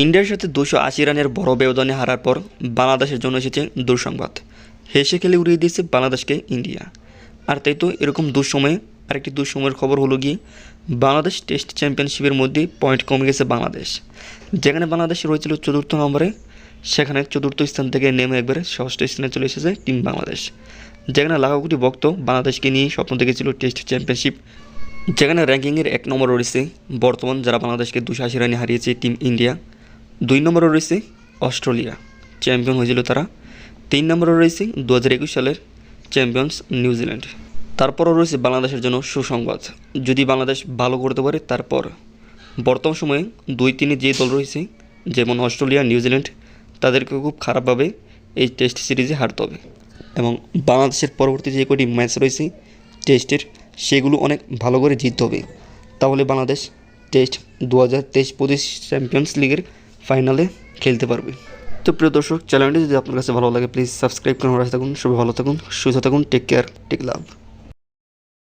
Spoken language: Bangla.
ইন্ডিয়ার সাথে দুশো আশি রানের বড় ব্যবধানে হারার পর বাংলাদেশের জন্য এসেছে দুঃসংবাদ। হেসে খেলে উড়িয়ে দিয়েছে বাংলাদেশকে ইন্ডিয়া। আর তাই তো এরকম দুঃসময়ে আরেকটি দুঃসময়ের খবর হলো গিয়ে বাংলাদেশ টেস্ট চ্যাম্পিয়নশিপের মধ্যে পয়েন্ট কমে গেছে বাংলাদেশ। যেখানে বাংলাদেশ রয়েছিল চতুর্থ নম্বরে, সেখানে চতুর্থ স্থান থেকে নেমে একবারে ষষ্ঠ স্থানে চলে এসেছে টিম বাংলাদেশ। যেখানে লাখো কোটি ভক্ত বাংলাদেশকে নিয়ে স্বপ্ন দেখেছিল টেস্ট চ্যাম্পিয়নশিপ। যেখানে র্যাঙ্কিংয়ের এক নম্বর রয়েছে বর্তমান, যারা বাংলাদেশকে দুশো আশি রানে হারিয়েছে টিম ইন্ডিয়া। দুই নম্বরে রয়েছে অস্ট্রেলিয়া। চ্যাম্পিয়ন হয়েছিল তারা। তিন নম্বরে রয়েছে দু হাজার একুশ সালের চ্যাম্পিয়ন্স নিউজিল্যান্ড তারপরও রয়েছে বাংলাদেশের জন্য সুসংবাদ। যদি বাংলাদেশ ভালো করতে পারে, তারপর। বর্তমান সময়ে দুই তিনে যে দল রয়েছে, যেমন অস্ট্রেলিয়া নিউজিল্যান্ড তাদেরকে খুব খারাপভাবে এই টেস্ট সিরিজে হারতে হবে। এবং বাংলাদেশের পরবর্তী যে কটি ম্যাচ রয়েছে টেস্টের, সেগুলো অনেক ভালো করে জিততে হবে। তাহলে বাংলাদেশ টেস্ট দু হাজার তেইশ পঁচিশ চ্যাম্পিয়ন্স লিগের ফাইনালে খেলতে পারবে। তো প্রিয় দর্শক চ্যানেলটি যদি আপনার কাছে ভালো লাগে প্লিজ সাবস্ক্রাইব করে আমার থাকুন, সবাই ভালো থাকুন, সুস্থ থাকুন টেক কেয়ার টেক লাভ